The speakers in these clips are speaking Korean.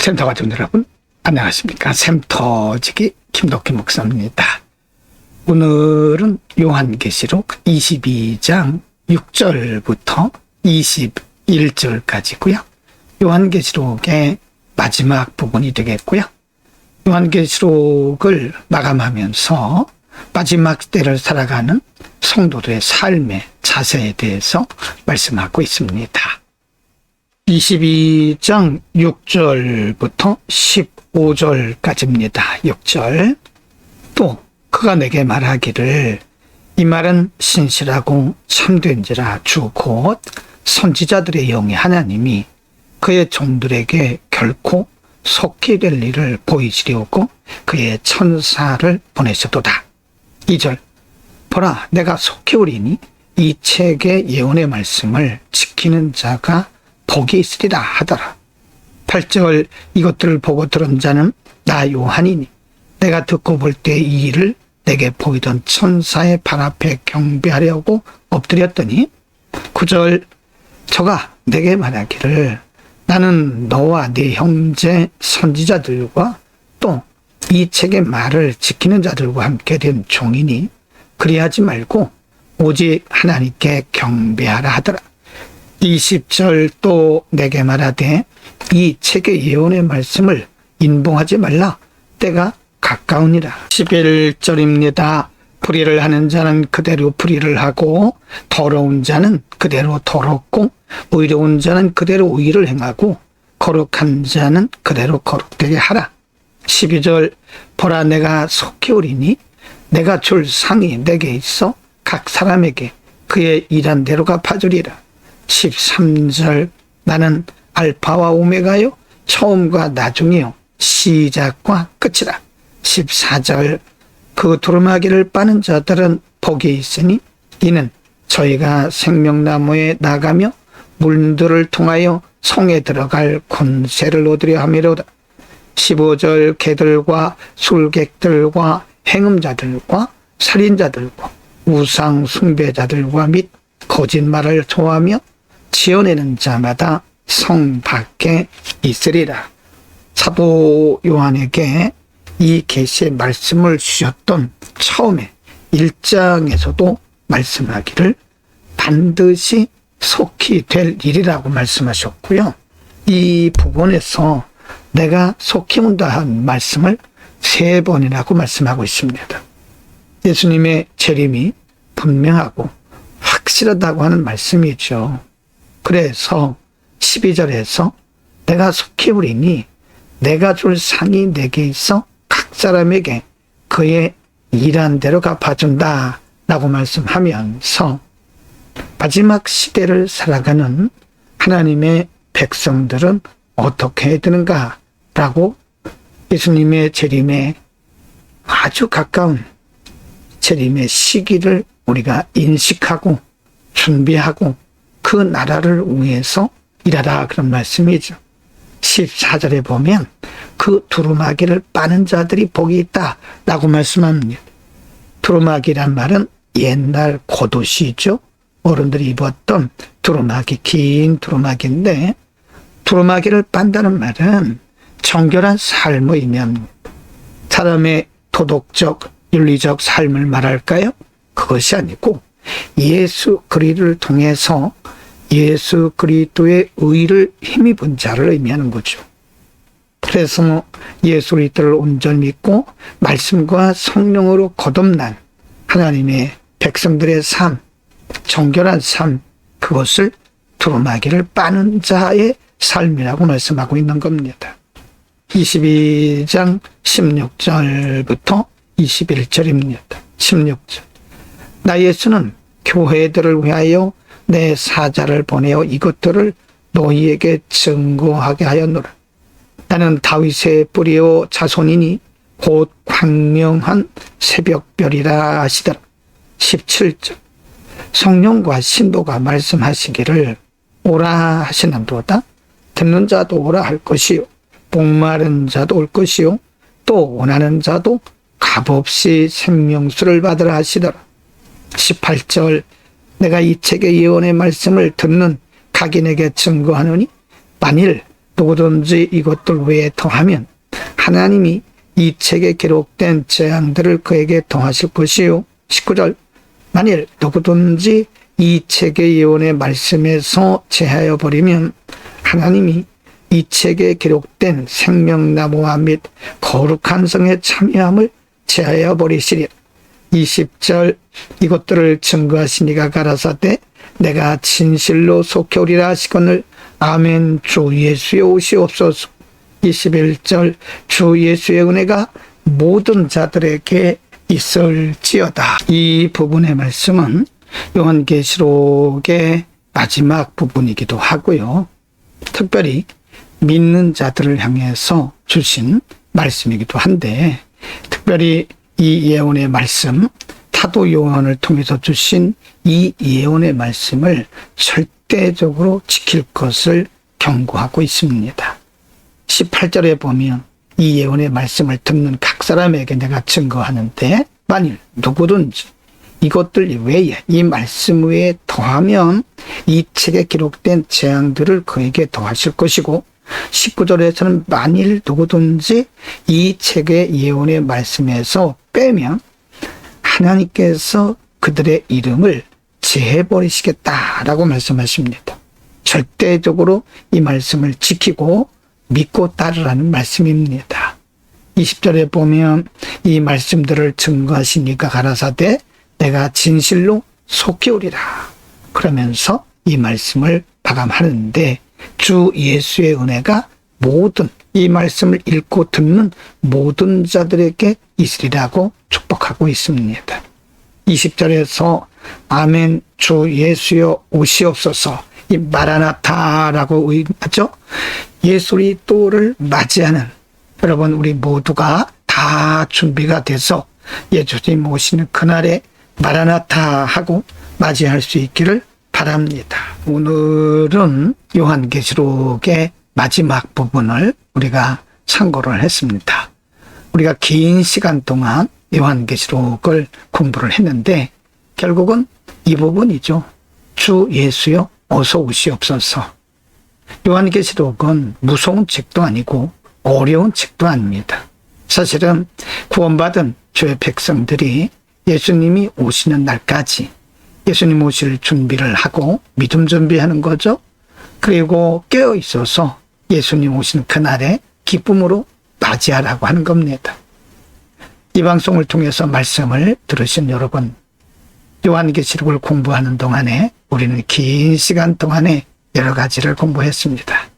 센터 가족 여러분, 안녕하십니까. 샘터지기 김덕희 목사입니다. 오늘은 요한계시록 22장 6절부터 21절까지고요. 요한계시록의 마지막 부분이 되겠고요. 요한계시록을 마감하면서 마지막 때를 살아가는 성도들의 삶의 자세에 대해서 말씀하고 있습니다. 22장 6절부터 15절까지입니다. 6절. 또 그가 내게 말하기를 이 말은 신실하고 참된지라 주 곧 선지자들의 영이 하나님이 그의 종들에게 결코 속히 될 일을 보이시려고 그의 천사를 보내셨도다. 2절 보라 내가 속히 오리니 이 책의 예언의 말씀을 지키는 자가 복이 있으리라 하더라. 8절 이것들을 보고 들은 자는 나 요한이니 내가 듣고 볼 때 이 일을 내게 보이던 천사의 발 앞에 경배하려고 엎드렸더니 9절 저가 내게 말하기를 나는 너와 네 형제 선지자들과 또 이 책의 말을 지키는 자들과 함께 된 종이니 그리하지 말고 오직 하나님께 경배하라 하더라. 20절 또 내게 말하되 이 책의 예언의 말씀을 인봉하지 말라. 때가 가까우니라. 11절입니다. 불의를 하는 자는 그대로 불의를 하고 더러운 자는 그대로 더럽고 의로운 자는 그대로 의를 행하고 거룩한 자는 그대로 거룩되게 하라. 12절 보라 내가 속히 오리니 내가 줄 상이 내게 있어 각 사람에게 그의 일한 대로 갚아주리라 13절. 나는 알파와 오메가요. 처음과 나중이요. 시작과 끝이라. 14절. 그 두루마기를 빠는 자들은 복이 있으니 이는 저희가 생명나무에 나가며 물들을 통하여 성에 들어갈 권세를 얻으려 함이로다. 15절 개들과 술객들과 행음자들과 살인자들과 우상 숭배자들과 및 거짓말을 좋아하며 지어내는 자마다 성 밖에 있으리라. 사도 요한에게 이 계시의 말씀을 주셨던 처음에 1장에서도 말씀하기를 반드시 속히 될 일이라고 말씀하셨고요. 이 부분에서 내가 속히 온다 한 말씀을 세 번이라고 말씀하고 있습니다. 예수님의 재림이 분명하고 확실하다고 하는 말씀이죠. 그래서 12절에서 내가 속히 우리니 내가 줄 상이 내게 있어 각 사람에게 그의 일한 대로 갚아준다 라고 말씀하면서 마지막 시대를 살아가는 하나님의 백성들은 어떻게 해야 되는가 라고 예수님의 재림에 아주 가까운 재림의 시기를 우리가 인식하고 준비하고 그 나라를 위해서 일하라 그런 말씀이죠. 14절에 보면 그 두루마기를 빠는 자들이 복이 있다 라고 말씀합니다. 두루마기란 말은 옛날 고도시죠. 어른들이 입었던 두루마기, 긴 두루마기인데 두루마기를 빤다는 말은 정결한 삶의 의미합니다. 사람의 도덕적, 윤리적 삶을 말할까요? 그것이 아니고 예수 그리를 통해서 예수 그리스도의 의를 힘입은 자를 의미하는 거죠. 그래서 예수 그리스도를 온전히 믿고 말씀과 성령으로 거듭난 하나님의 백성들의 삶, 정결한 삶, 그것을 두루마기를 빠는 자의 삶이라고 말씀하고 있는 겁니다. 22장 16절부터 21절입니다. 16절. 나 예수는 교회들을 위하여 내 사자를 보내어 이것들을 너희에게 증거하게 하였노라. 나는 다윗의 뿌리요 자손이니 곧 광명한 새벽별이라 하시더라. 17절 성령과 신도가 말씀하시기를 오라 하시는도다. 듣는 자도 오라 할 것이요. 목마른 자도 올 것이요. 또 원하는 자도 값없이 생명수를 받으라 하시더라. 18절 내가 이 책의 예언의 말씀을 듣는 각인에게 증거하노니 만일 누구든지 이것들 외에 더하면 하나님이 이 책에 기록된 재앙들을 그에게 더하실 것이요. 19절 만일 누구든지 이 책의 예언의 말씀에서 제하여 버리면 하나님이 이 책에 기록된 생명나무와 및 거룩한 성의 참여함을 제하여 버리시리라. 20절 이것들을 증거하시니가 가라사대 내가 진실로 속혀오리라 하시거늘 아멘 주 예수의 옷이 없어서 21절 주 예수의 은혜가 모든 자들에게 있을지어다. 이 부분의 말씀은 요한계시록의 마지막 부분이기도 하고요. 특별히 믿는 자들을 향해서 주신 말씀이기도 한데 특별히 이 예언의 말씀 타도 요한을 통해서 주신 이 예언의 말씀을 절대적으로 지킬 것을 경고하고 있습니다. 18절에 보면 이 예언의 말씀을 듣는 각 사람에게 내가 증거하는데 만일 누구든지 이것들 외에 이 말씀 외에 더하면 이 책에 기록된 재앙들을 그에게 더하실 것이고 19절에서는 만일 누구든지 이 책의 예언의 말씀에서 빼면 하나님께서 그들의 이름을 제해버리시겠다라고 말씀하십니다. 절대적으로 이 말씀을 지키고 믿고 따르라는 말씀입니다. 20절에 보면 이 말씀들을 증거하시니까 가라사대 내가 진실로 속히 오리라. 그러면서 이 말씀을 마감하는데 주 예수의 은혜가 모든 이 말씀을 읽고 듣는 모든 자들에게 있으리라고 축복하고 있습니다. 20절에서 아멘 주 예수여 오시옵소서 이 마라나타라고 의하죠. 예수리 또를 맞이하는 여러분 우리 모두가 다 준비가 돼서 예수님 오시는 그날에 마라나타 하고 맞이할 수 있기를 바랍니다. 오늘은 요한계시록의 마지막 부분을 우리가 참고를 했습니다. 우리가 긴 시간 동안 요한계시록을 공부를 했는데 결국은 이 부분이죠. 주 예수여 어서 오시옵소서. 요한계시록은 무서운 책도 아니고 어려운 책도 아닙니다. 사실은 구원받은 주의 백성들이 예수님이 오시는 날까지 예수님 오실 준비를 하고 믿음 준비하는 거죠. 그리고 깨어 있어서 예수님 오시는 그날에 기쁨으로 맞이하라고 하는 겁니다. 이 방송을 통해서 말씀을 들으신 여러분, 요한계시록을 공부하는 동안에 우리는 긴 시간 동안에 여러 가지를 공부했습니다.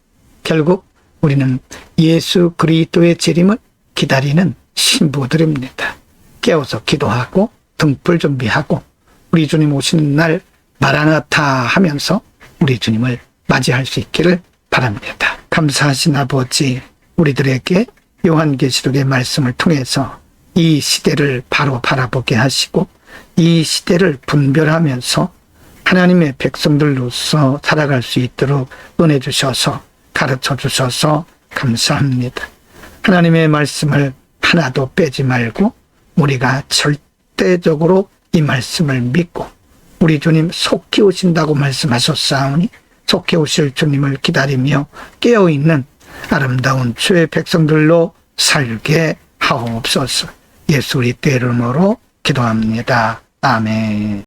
결국 우리는 예수 그리스도의 재림을 기다리는 신부들입니다. 깨워서 기도하고 등불 준비하고 우리 주님 오시는 날 마라나타 하면서 우리 주님을 맞이할 수 있기를 바랍니다. 감사하신 아버지, 우리들에게 요한계시록의 말씀을 통해서 이 시대를 바로 바라보게 하시고 이 시대를 분별하면서 하나님의 백성들로서 살아갈 수 있도록 은혜 주셔서 가르쳐 주셔서 감사합니다. 하나님의 말씀을 하나도 빼지 말고 우리가 절대적으로 이 말씀을 믿고 우리 주님 속히 오신다고 말씀하셨사오니 속히 오실 주님을 기다리며 깨어있는 아름다운 주의 백성들로 살게 하옵소서 예수 우리 때 이름으로 기도합니다. 아멘